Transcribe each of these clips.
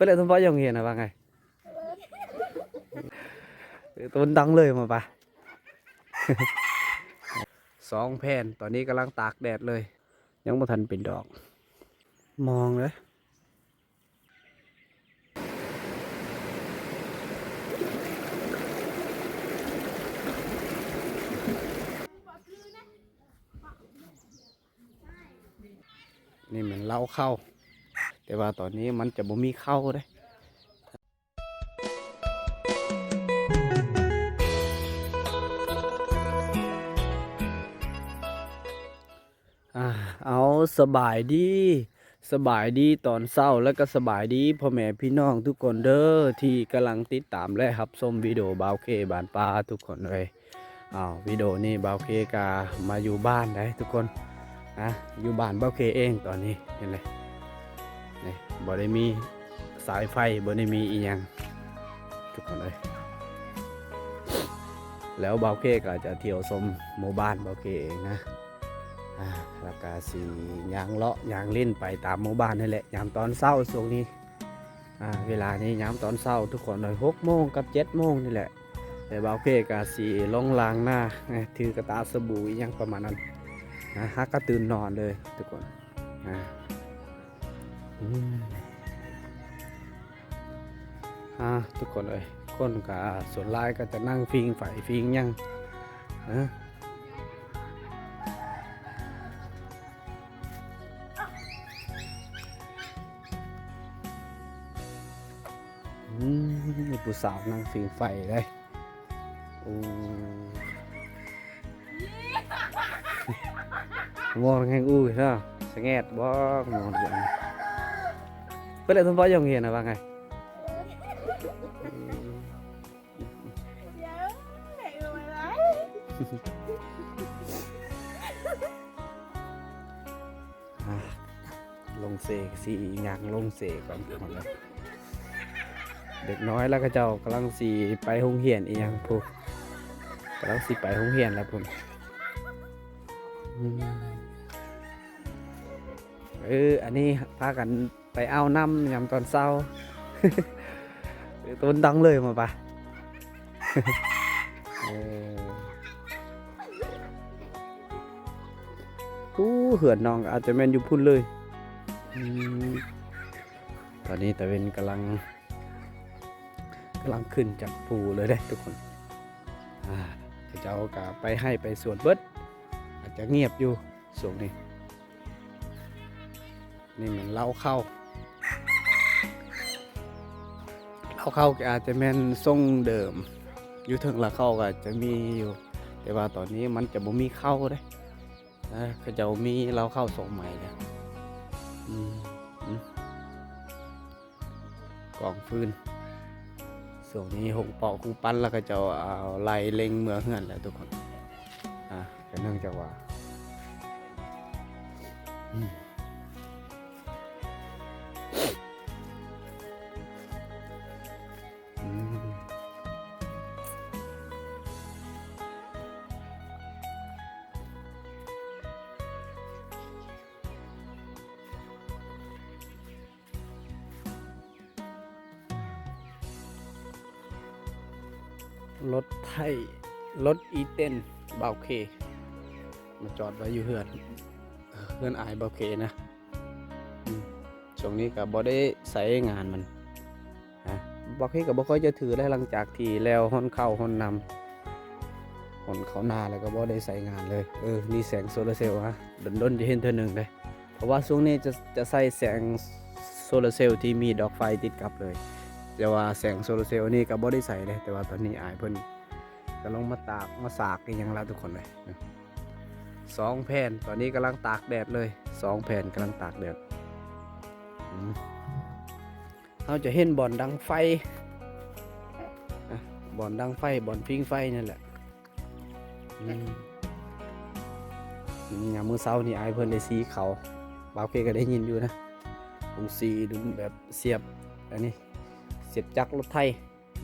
ไปเลยทุนพ่อยังเห็นนะว่าไงต้นดังเลยมาปะสองแผ่นตอนนี้กำลังตากแดดเลย ยังไม่ทันเป็นดอก มองเลยนี่เหมันเล่าเข้า แต่ว่าตอนนี้มันจะบ่มีเข้าเด้อ่าเอาสบายดี สบายดีตอนเศร้าแล้วก็สบายดีพ่อแม่พี่น้องทุกคนเด้อที่กำลังติดตามและรับชมวิดีโอบาวเคบานปลาทุกคนเลยอ้าววิดีโอนี้บาวเคกามาอยู่บ้านได้ทุกคนนะอยู่บ้านบาวเคเองตอนนี้เห็นเลย บ่ได้มีสายไฟบ่ได้มีอีหยังทุกคนเลยแล้วเบาเก้ก็จะเที่ยวชมหมู่บ้านเบาเก้เองนะอ่าแล้วก็สียางเลาะยางเล่นไปตามหมู่บ้านนี่แหละยามตอนเช้าช่วงนี้เวลานี้ยามตอนเช้าทุกคนเลยหกโมงกับเจ็ดโมงนี่แหละแต่เบาเก้ก็สีลงลางหน้าถือกระตาสบู่อีหยังประมาณนั้นนะฮักก็ตื่นนอนเลยทุกคนอ่า อืมอ่าทุกคนเลยคนก็ส่วนหลายก็จะนั่งฟิงไฟฟิงหยังนะอืมมีผู้สาวนั่งฟิงไฟเลยโอ้มองแห่งอู้ใช่ไหมสงแงดบ่มองอย่างไปเลยทุนพ่อยังเห็นนะว่าไงเดี๋ยวไหนลงมาแล้วอะลง เสกสีหยังลงเสกก่อนก่อนเลยเด็กน้อยแล้วก็เจ้ากำลังสีไปห้องเหียนอีหยังพูกำลังสีไปห้องเหียนแล้วพุ่นอืมเอออันนี้พากัน ไปเอาน้ำยามตอนเช้าเออต้นดังเลยมาปะอู้เหือนน้องอาจจะแมนอยู่พุ่นเลย ตอนนี้ตะเวนกำลังกำลังขึ้นจากภูเลยได้ทุกคนอ่าเจ้ากะไปให้ไปสวนเบิดอาจจะเงียบอยู่ส่วงนี้นี่เหมือนเล่าเข้า เล่าเข้าก็อาจจะแม่นทรงเดิม อยู่ถึงละเข้าก็จะมีอยู่ แต่ว่าตอนนี้มันจะบ่มีเข้าเด้นะเขาจะมีเราเข้าส่งใหม่เนี่ยกล่องฟืนส่วนนี้หงปอกหงปั้นแล้วก็จะเอาไล่เล็งเมืองเฮือนแล้วทุกคน อะก็เนื่องจากว่า อืม ไทยรถอีเต้นเบาเค มาจอดไว้อยู่เฮือนเฮือนอายเบาเคนะช่วงนี้กับบอได้ใส่งานมันฮะเบาเคกับบ่ค่อยจะถือแล้หลังจากที่แล้วหอนเข้าหอนนำหอนเขานาแล้วก็บ่ได้ใส่งานเลยเออนี่แสงโซลาร์เซลล์ฮะดนๆจะเห็นเธอหนึ่งเลยเพราะว่าช่วงนี้จะจะใส่แสงโซลาร์เซลล์ที่มีดอกไฟติดกับเลย แต่ว่าแสงโซลาร์เซลล์นี่ก็บ่ได้ใส่เลยแต่ว่าตอนนี้อายเพิ่น กำลังมาตากมาสากกันยังแล้วทุกคนเลยสองแผ่นตอนนี้กำลังตากแดดเลยสองแผ่นกำลังตากแดดเราจะเห็นบ่อนดังไฟบ่อนดังไฟบ่อนพิงไฟนั่นแหละอืมยามมือเช้านี่ไอเพิ่นได้สีเขาบาวเคก็ได้ยินอยู่นะผมสีดูแบบเสียบอันนี้เสียบจักรรถไทย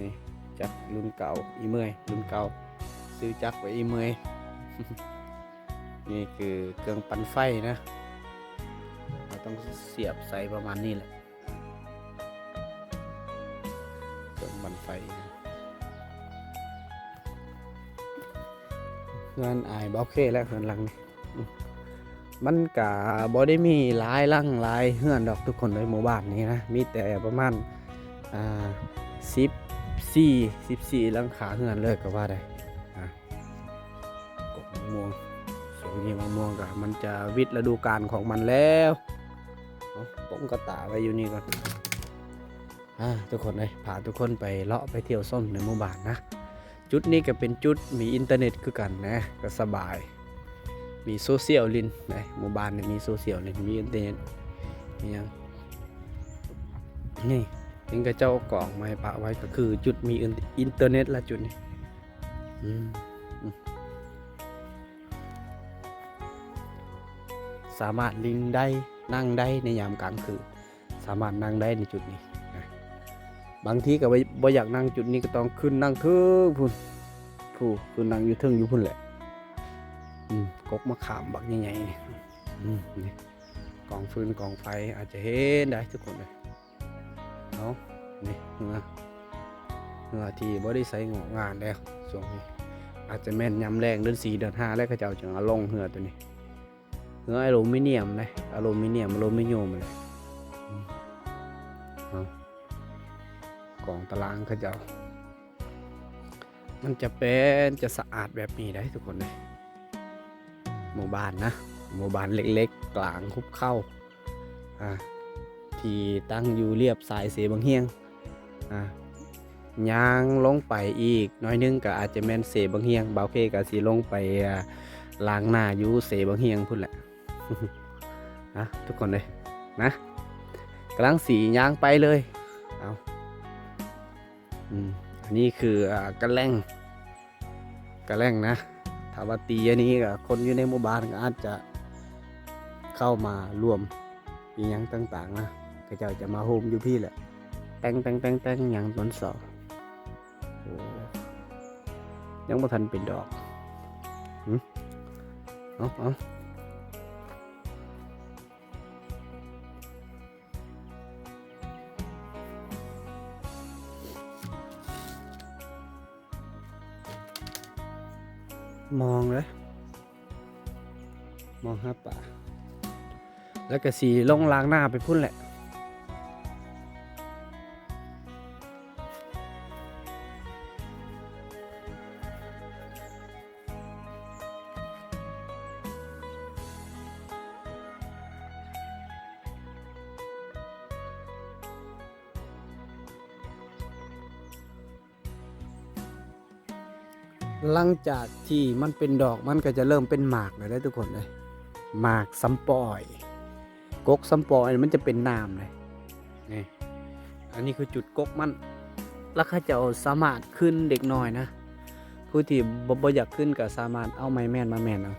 นี่ จักรุ่นเก่าอีเมยรุ่นเก่าซื้อจักรไว้อีเมยนี่คือเครื่องปั่นไฟนะเราต้องเสียบใส่ประมาณนี้แหละเครื่องปั่นไฟเงินอายบล็อกเคแล้วเงินหลังนี่มันกะบ่ได้มีหลายลังหลายเฮือนดอกทุกคนในหมู่บ้านนี้นะ มีแต่ประมาณอ่าสิบ สี่สิบสี่หลังคาเฮือนเลยก็ว่าได้กบมะม่วงสวนนี้มะม่วงกะมันจะวิทฤดูกาลของมันแล้วเอาป้องกระตาไว้อยู่นี่ก่อนทุกคนเลยพาทุกคนไปเลาะไปเที่ยวส้มในหมู่บ้านนะ จุดนี้ก็เป็นจุดมีอินเทอร์เน็ตคือกันนะก็สบาย มีโซเชียลลินนะหมู่บ้านเนี่ยมีโซเชียลลินมีอินเทอร์เน็ตมียังนี่ ถึงกระเจ้ากล่องมาให้ปะไว้ก็คือ จุดมีอินเทอร์เน็ตละจุดนี้สามารถลิงได้นั่งได้ในยามกลางคืนสามารถนั่งได้ในจุดนี้บางทีก็บ่บ่อยากนั่งจุดนี้ก็ต้องขึ้นนั่งเทิงพุ่นผู้ขึ้นนั่งอยู่เทิงอยู่พุ่นแหละกกมะขามบักใหญ่ๆนี่อืมนี่กองฟืนกองไฟอาจจะเห็นได้ทุกคนเลย เอานี่เหือเหือที่บ่ได้ใส่งอกงานแล้วช่วงนี้อาจจะแม่นยำแรงเดือนสี่เดือนห้าแล้วก็จะเอาจังอลงเหือตัวนี้เหืออลูมิเนียมเลยอลูมิเนียมอลูมิเนียมเลยอืมเอากองตารางเขาจะมันจะเป็นจะสะอาดแบบนี้ได้ทุกคนเลยหมู่บ้านนะหมู่บ้านเล็กๆ กลางคุบเข้าอ่า ที่ตั้งอยู่เรียบสายเสบังเฮียงอ่ายางลงไปอีกน้อยนึงก็อาจจะแม่นเสบังเฮียงเบาเคก็สีลงไปอ่าล้างหน้าอยู่เสบังเฮียงพุ่นแหละนะทุกคนเลยนะกำลังสียางไปเลยเอาอืมอันนี้คือกระแลงกระแลงนะถ้าว่าตีอันนี้ก็คนอยู่ในหมู่บ้านก็อาจจะเข้ามารวมอีหยังต่าง ๆ นะ ก็เจ้าจะมาโฮมอยู่พี่แหละแต่งแต่งแต่งแต่งอย่างต้นสอ้ยังบ่ทันเป็นดอกเอาเอามองเลย มองหาป่า แล้วก็สีลงล้างหน้าไปพุ่นแหละ งจากที่มันเป็นดอกมันก็จะเริ่มเป็นหมากเลยได้ทุกคนเลยหมากซัมปอยกกซัมปอยมันจะเป็นน้ำเลยนี่อันนี้คือจุดกกมันแล้วข้าจะเอาสามารถขึ้นเด็กน้อยนะผู้ที่บ่บ่อยากขึ้นก็สามารถเอาไม้แม่นมาแม่นเอา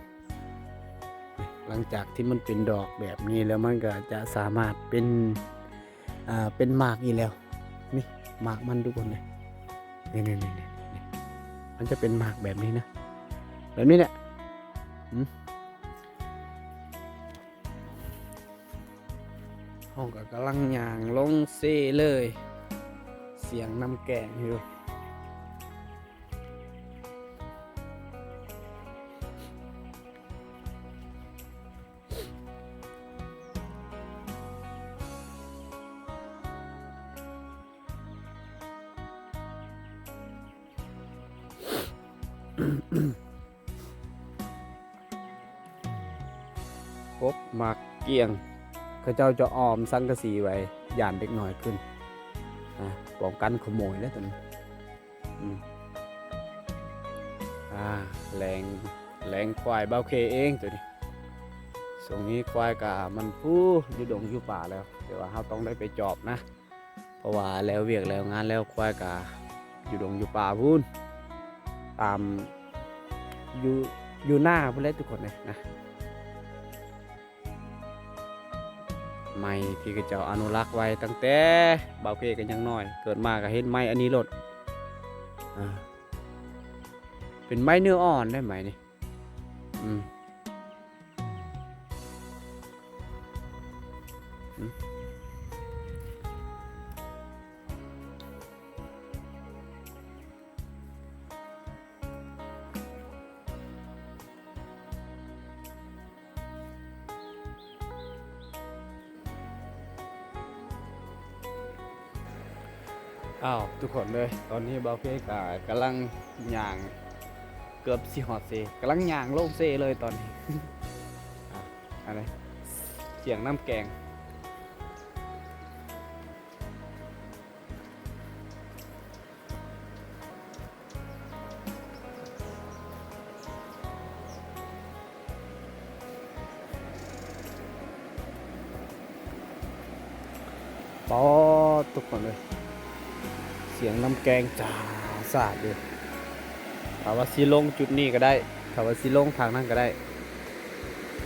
หลังจากที่มันเป็นดอกแบบนี้แล้วมันก็จะสามารถเป็นอ่าเป็นหมากอีกแล้วนี่หมากมันทุกคนเลยนี่นี่นี่นี่ มันจะเป็นหมากแบบนี้นะ แบบนี้เนี่ยหืมห้องก็กำลังย่างลงเซ่เลย เสียงน้ำแกงอยู่ หมากเกียงเขาเจ้าจะออมสังกะสีไว้ย่านเด็กหน่อยขึ้นอ่าป้องกันขโมยนะตัวนี้อ่าแรงแรงควายเบาเคเองตัวนี้ส่วงนี้ควายกะมันพูอยู่ดงอยู่ป่าแล้วเดี๋ยวว่าเราต้องได้ไปจอบนะ เพราะว่าแล้วเวียกแล้วงานแล้วควายกะอยู่ดงอยู่ป่าพูนตามอยู่อยู่หน้าพูนเลยทุกคนเลยนะ ไม้ที่กระเจ้าอนุรักษ์ไว้ตั้งแต่เบาเพกันยังน้อย เกิดมาก็เห็นไม้อันนี้หลดเป็นไม้เนื้ออ่อนได้ไหมนี่อืม อ้าวทุกคนเลย ตอนนี้บาเฟ่กากำลังย่างเกือบสิฮอดเซกำลังย่างโลงเซเลยตอนนี้ อะไรเสียงน้ำแกง ปอดทุกคนเลย สียงน้ำแกงจ้าสาดเลยถามว่าซีลงจุดนี้ก็ได้ถามว่าซีลงทางนั้นก็ได้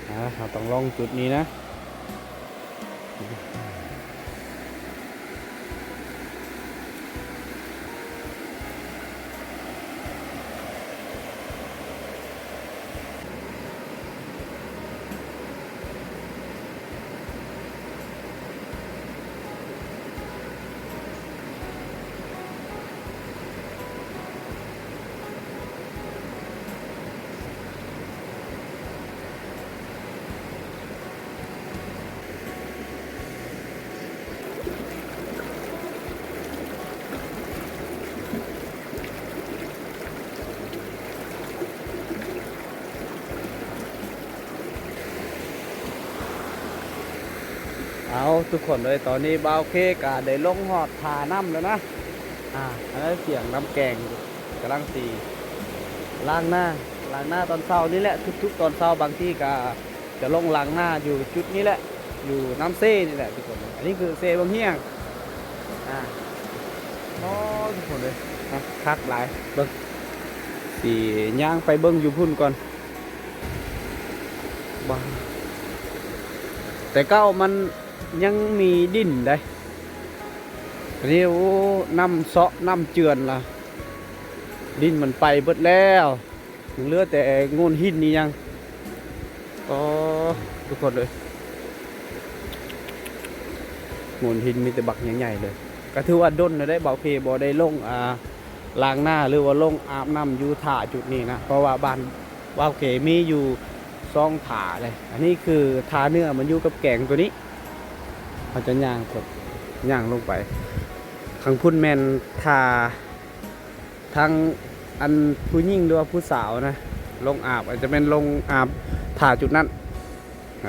นะเราต้องลองจุดนี้นะ เอาทุกคนเลยตอนนี้บาวเคกาได้ลงหอดทาน้ำแล้วนะ อ่าอันนั้นเสียงน้ำแกงกำลังตีล้างหน้าล้างหน้าตอนเช้านี่แหละทุก ๆ ตอนเช้าบางที่ก็จะลงล้างหน้าอยู่จุดนี้แหละ อยู่น้ำเซ่นี่แหละทุกคนเลยอันนี้คือเซ่บางเฮียงอ่าโอ้ทุกคนเลยอะคักหลายเบิ้งสีย่างไปเบิ้งอยู่พุ่นก่อนบ้าแต่เก้ามัน ยังมีดินได้อันนี้โอ้น้ำเซาะน้ำเจือนล่ะ ดินมันไปเบิดแล้วเหลือแต่งูนหินนี่ยังก็ทุกคนเลยงูนหินมีแต่บักใหญ่ๆเลยก็ถือว่าด้นได้เบาเพบอได้ลงอ่าล้างหน้าหรือว่าลงอาบน้ำอยู่ถ่าจุดนี้นะเพราะว่าบ้านว่าเขมีอยู่ซองถ่าเลย อันนี้คือทาเนื้อมันอยู่กับแกงตัวนี้ เขาจะย่างกดย่างลงไปทางพุ่นแมนทาทางอันผู้หญิงหรือว่าผู้สาวนะ ลงอาบอาจจะเป็นลงอาบถ่าจุดนั้นไหน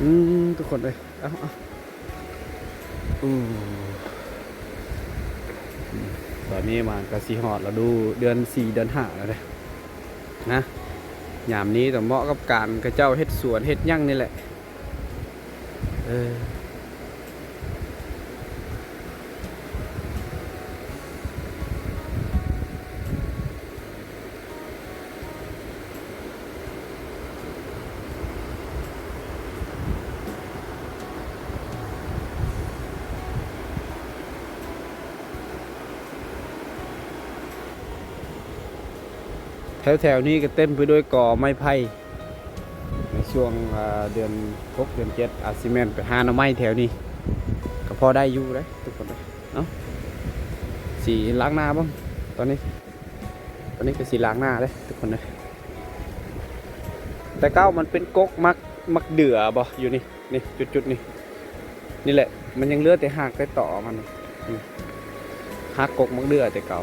อืมทุกคนเลยเอาเอาอืมตอนนี้มากระสีหอดเราดูเดือนสี่เดือนห้าแล้วเลยนะยามนี้แต่เหมาะกับการกระเจ้าเฮ็ดสวนเฮ็ดยั่งนี่แหละ เออแถวๆนี้ก็เต็มไปด้วยก่อไม้ไผ่ ช่วงเดือนหกเดือนเจ็ดอาซิเมนไปหาหน่อไม้แถวนี้ ก็พอได้อยู่เลยทุกคนเลยเนาะสีล้างหน้าบ้างตอนนี้ ตอนนี้ก็สีล้างหน้าเลยทุกคนเลยแต่เก้ามันเป็นกกมักมักเดือบ่อยู่นี่นี่จุดจุดๆนี่นี่แหละ มันยังเลือดแต่หักแต่ต่อมันหักกกมักเดือแต่เก่า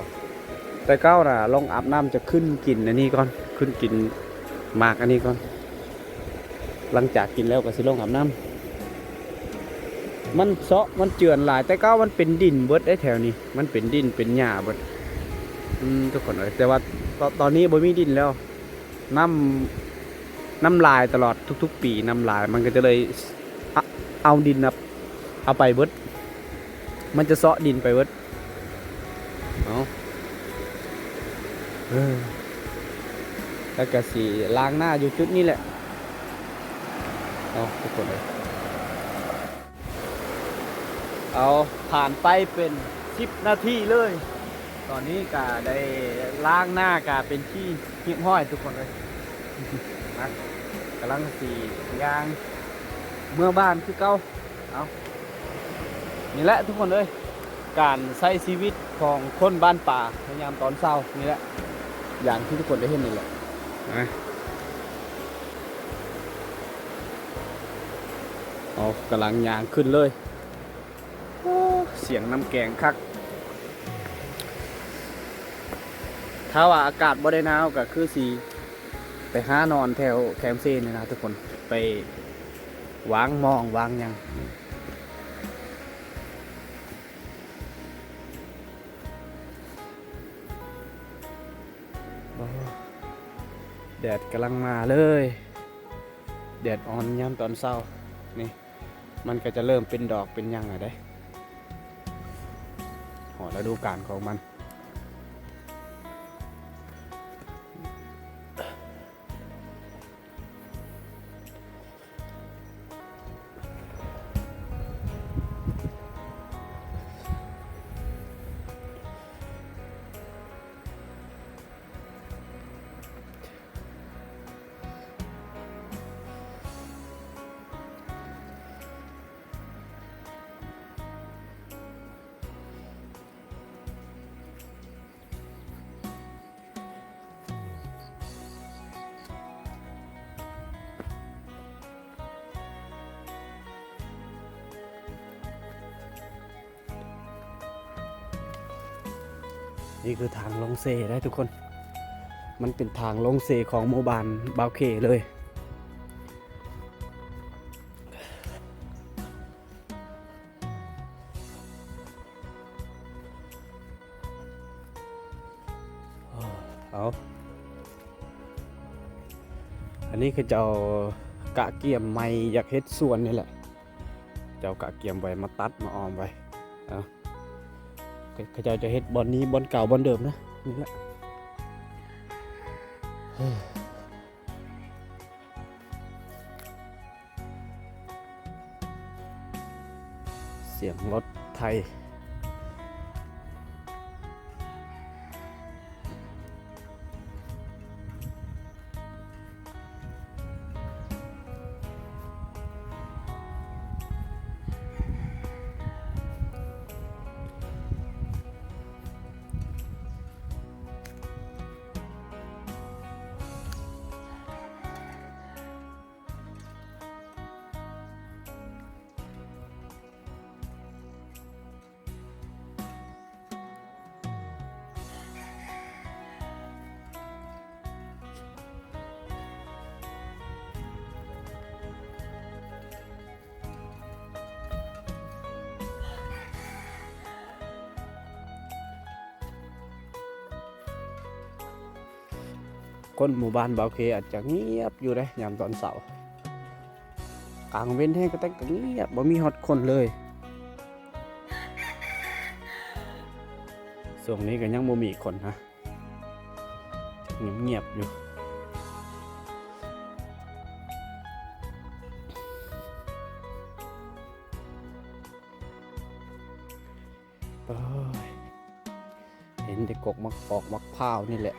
แต่เก้าน่ะลองอาบน้ำจะขึ้นกินอันนี้ก่อนขึ้นกินหมากอันนี้ก่อน หลังจากกินแล้วก็สิลงอาบน้ำมันเซาะมันเจือนหลายแต่ก้ามันเป็นดินเบิดได้แถวนี้ มันเป็นดินเป็นหญ้าเบิดอืมทุกคนเลยแต่ว่าตตอนนี้บ่มีดินแล้วน้ำน้ำลายตลอดทุก ๆ ปีน้ำลายมันก็จะเลยเอาเอาดินนะเอาไปเบิดมันจะเซาะดินไปเบิดเอาเออแล้วก็สีล้างหน้าอยู่จุดนี้แหละ เอาทุกคนเลย เอาผ่านไปเป็นสิบนาทีเลย ตอนนี้ก็ได้ล้างหน้ากาเป็นที่หิ้ห้อยทุกคนเลยนะกำลังสียางเมื่อบ้านคือเก่าเอานี่แหละทุกคนเลยการใช้ชีวิตของคนบ้านป่าพยายามตอนเช้านี่แหละอย่างที่ทุกคนได้เห็นนี่แหละนะ เอากำลังยางขึ้นเลย เสียงน้ำแกงคัก ถ้าว่าอากาศบ่ได้หนาวก็คือสีไปห้านอนแถวแคมเซ่นี่นะทุกคนไปวางมองวางยังแดดกำลังมาเลย แดดอ่อนยามตอนเช้านี่ มันก็จะเริ่มเป็นดอกเป็นยังไงได้หอฤดูกาลของมัน นี่คือทางลงเซได้ทุกคน มันเป็นทางลงเซของโมบานบาวเคเลย เอาอันนี้คือเจ้ากะเกียมไม่อยากเฮ็ดส่วนนี่แหละ เจ้ากะเกียมไว้มาตัดมาออมไว้ เอา เขาเจ้าจะเฮ็ดบอลนี้บอลเก่าบอลเดิมนะนี่แหละเฮ้ยเสียงรถไทย คนหมู่บ้านบาวเคอาจจะเงียบอยู่เลยยามตอนเสาร์กลางเว้นให้ก็แต่กเงียบบ่มีฮอดคนเลยช่วงนี้ก็ยังบ่มีคนนะเงียบเงียบๆอยู่เห็นแต่กกมักปอกมักพร้าวนี่แหละ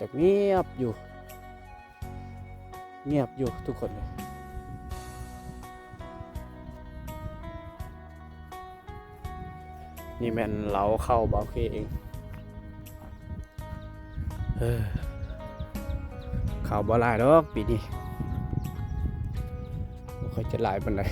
จะเงียบอยู่ เงียบอยู่ทุกคนเลยนี่แม่นเราเข้าบาเคเองเออเข้าบ่หลายดอกปีนี้บ่ค่อยจะหลายปานใด